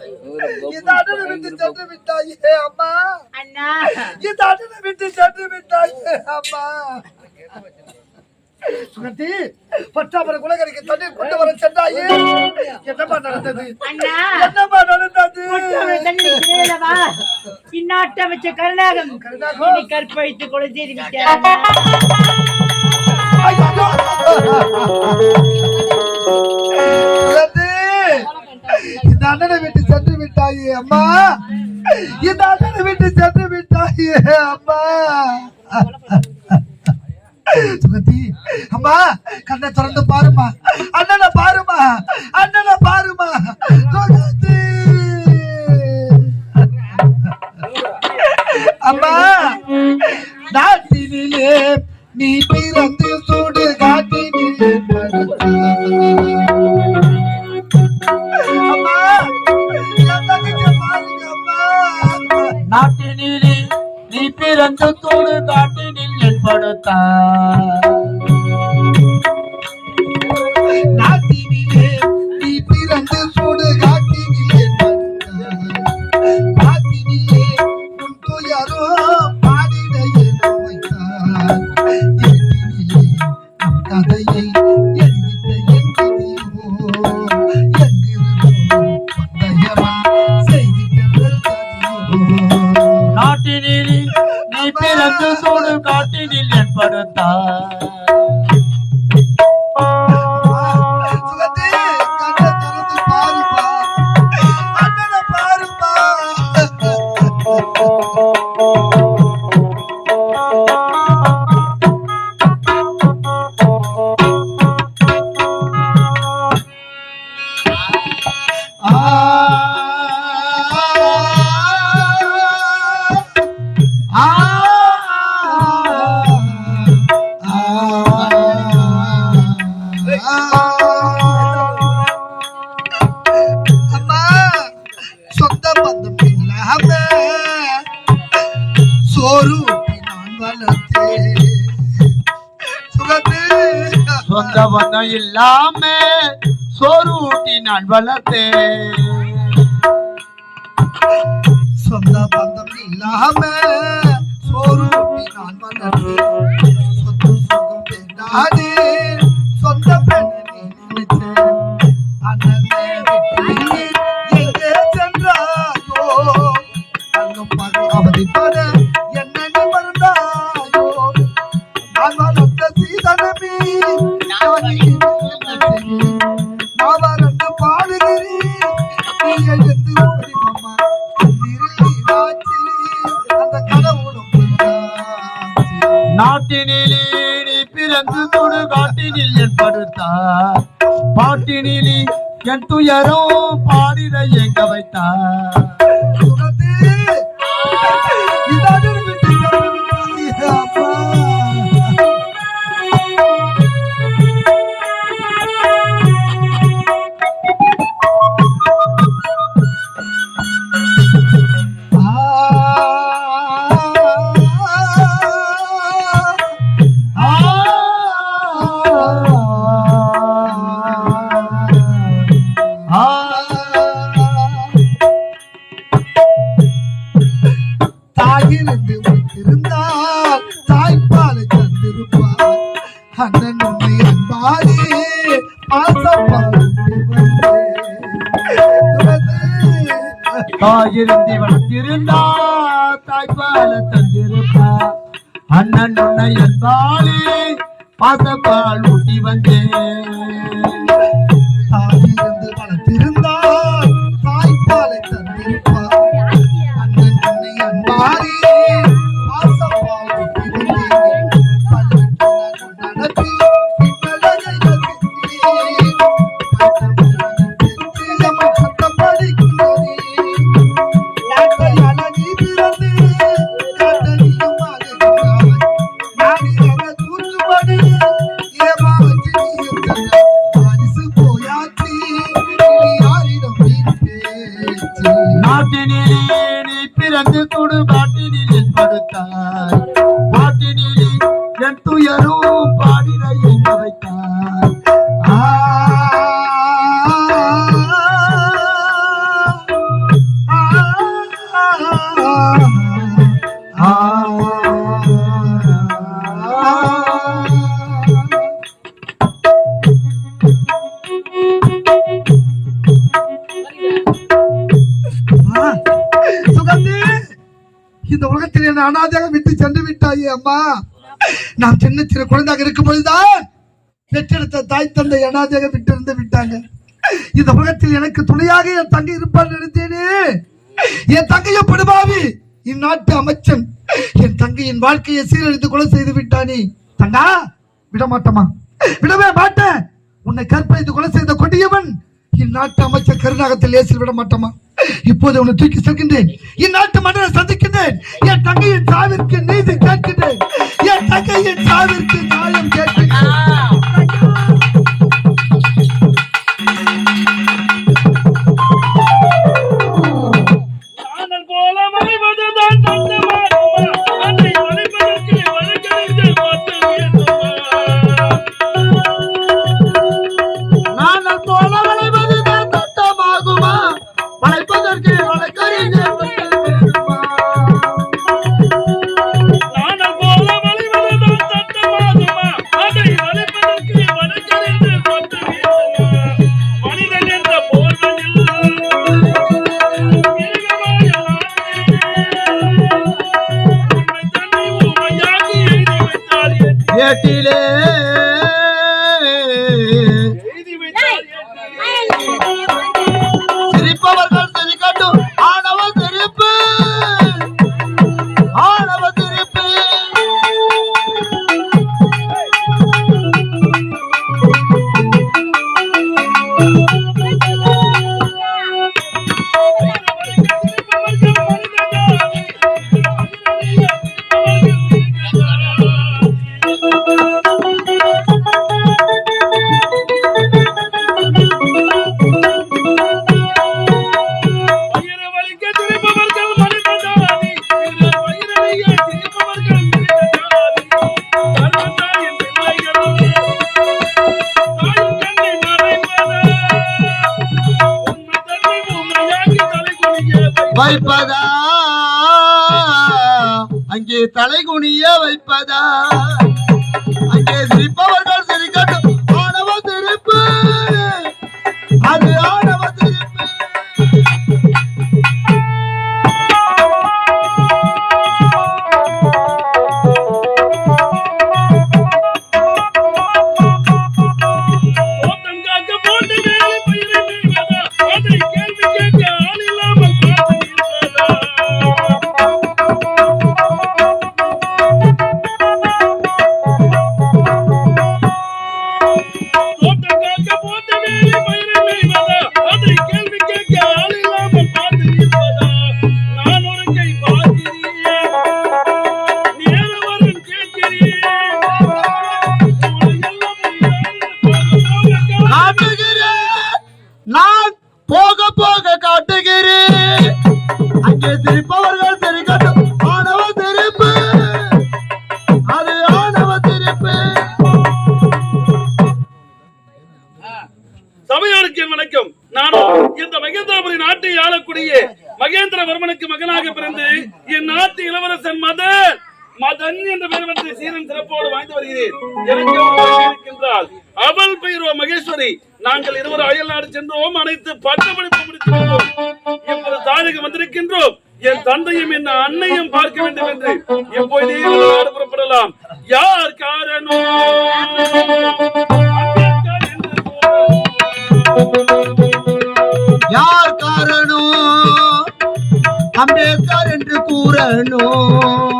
அண்ணனை விட்டு சென்று விட்டாயே அம்மா. அண்ணா. அண்ணனை விட்டு சென்று விட்டாயே அம்மா. சுகந்தி பட்டாமர குலகரிக்கு தண்ணீர் கொண்டு வர சென்றாயே என்னம்மா நடந்தது? அண்ணா. என்னம்மா நடந்தது? அவள் தன்னை சிறையிலவா இந்நாட்டை வச்ச கருணாகம் கற்பழித்து செய்து விட்டார் இந்த அண்ணனை விட்டு சென்று விட்டாயே அம்மா. இந்த அண்ணனை விட்டு சென்று விட்டாயே அம்மா. சுகந்தி அம்மா கண்ணை திறந்து பாருமா. அண்ணனை பாருமா. அண்ணனை பாருமா. சுகந்தி அம்மா நாட்டினிலே நீ பிறந்து சூடு காட்டினிலே. நீ பிறந்த தோடு காட்டினில் என்படுத்தார் காட்டினில் என்படுத்தார் சுகந்தி, சோறு ஊட்டி நான் வளர்த்தேன் சுகத்து சொந்த பந்தம் இல்லாம சோறு ஊட்டி நான் வளர்த்தேன் சொந்த பந்தம் இல்லாம சோறு ஊட்டி நான் வளர்த்தேன் சொத்து சுகம் வேண்டாதே சொந்த பெண்ணை நீ நினைச்சேன் அண்ணனை விட்டு எங்கே சென்றாயோ அன்னும் பகல் அவதிப்பட என் தாயிருந்து வைத்திருந்தால் தாய்ப்பாலை தந்திருப்பார். அண்ணன் உன்னை அன்பாலே பாசப்பால் தாயிருந்து வளர்த்திருந்தா தாய்ப்பால தந்திருப்பார். அண்ணன் உன்னை என்பாலே பாசப்பால் ஊட்டி வந்தேன். என்னை அனாதையாக விட்டு சென்று விட்டாயே அம்மா. நான் சின்ன சின்ன குழந்தையாக இருக்கும்பொழுதுதான் பெற்றெடுத்த தாய் தந்தை அனாதையாக விட்டு இருந்து விட்டாங்க. இந்த உலகத்தில் எனக்கு துணையாக என் தங்கை இருப்பான் நினைத்தேனே. என் தங்கைய படுபாவி இந்நாட்டு அமைச்சன். என் தங்கையின் வாழ்க்கையை சீரழித்து கொலை செய்து விட்டானே. தங்கா விட மாட்டோமா விடவே மாட்டேன். உன்னை கற்பழித்து கொலை செய்த கொடியவன் இந்நாட்டு அமைச்சர் கருணாகத்தில் ஏசில் விட மாட்டோமா இப்போது உன்னை தூக்கி செல்கின்றேன். இந்நாட்டு மன்னரை சந்திக்கின்றேன். என் தங்கையின் சாவிற்கு நீதி கேட்கின்றேன். என் தங்கையின் சாவிற்கு நியாயம் கேட்கின்றேன். தலைகுனிய வைப்பதா அங்கே சிரிப்பவர்கள் சபையோருக்கு வணக்கம். நானும் இந்த மகேந்திரபுரி நாட்டை ஆளக்கூடிய மகேந்திரவர்மனுக்கு மகனாக பிறந்து என் நாட்டு இளவரசன் மதன். மதன் என்ற பெயர் வந்து சீரன் சிறப்போடு வாழ்ந்து வருகிறேன். எனக்கு ஒரு அவள் பெயரோ மகேஸ்வரி நாங்கள் இருவர் அயல் நாடு சென்றோம். அனைத்து பட்டமளிப்பு முடித்து வந்தோம் இப்போது தாரகம் வந்திருக்கின்றோம். என் தந்தையும் என் அன்னையும் பார்க்க வேண்டும் என்று எப்போதே புறப்படலாம். யார் காரணம்? அம்பேத்கர் என்று கூறணும்.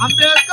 అంబేద్కర్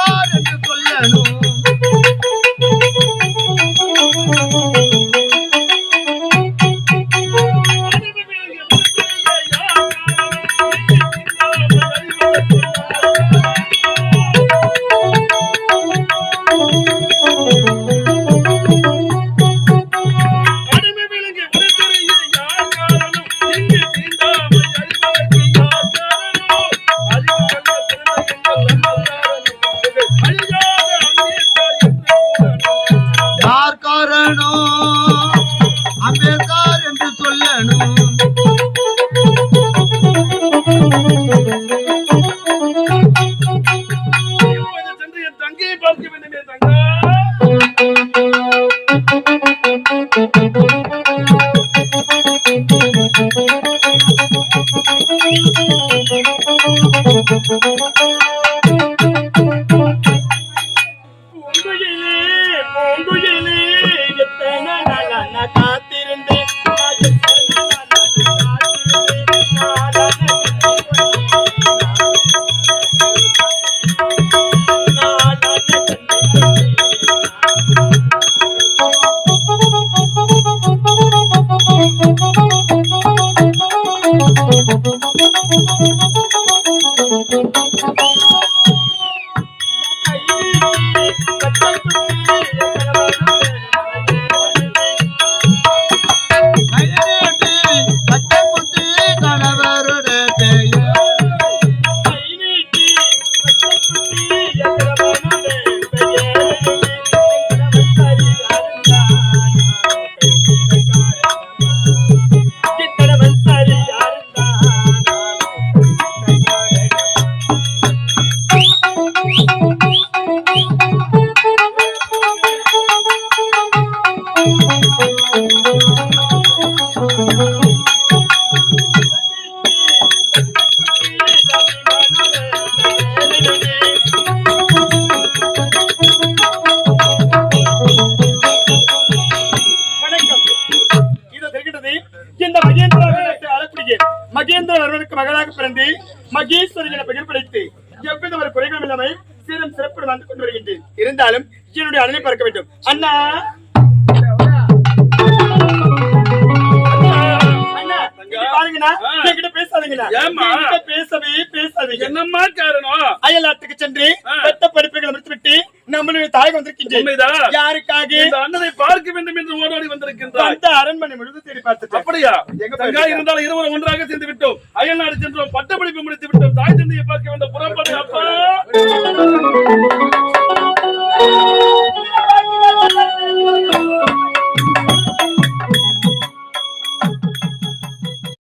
ஆ. என்கிட்ட பேசாதீங்கண்ணா. ஏம்மா? என்கிட்ட பேசவே பேசாதீங்க. என்னம்மா காரணம்? அயல் நாட்டுக்கு சென்று. பெத்த படிப்புகளை முடித்துவிட்டு நம்மளுடைய தாய் வந்திருக்கின்றேன் உண்மைதான் யாருக்காக? அண்ணனை பார்க்க வேண்டும் என்று ஓடோடி வந்திருக்கின்றாய். அந்த அரண்மனை முழுவதும் தேடி பார்த்துட்டேன். அப்படியா? எங்க? இருந்தாலும் இருவரும் ஒன்றாக சேர்ந்து விட்டோம். அயல்நாடு சென்றோம். பட்டப்படிப்பு முடித்து விட்டோம் தாய் தந்தையை பார்க்க வேண்டும் புறப்படு அப்பா.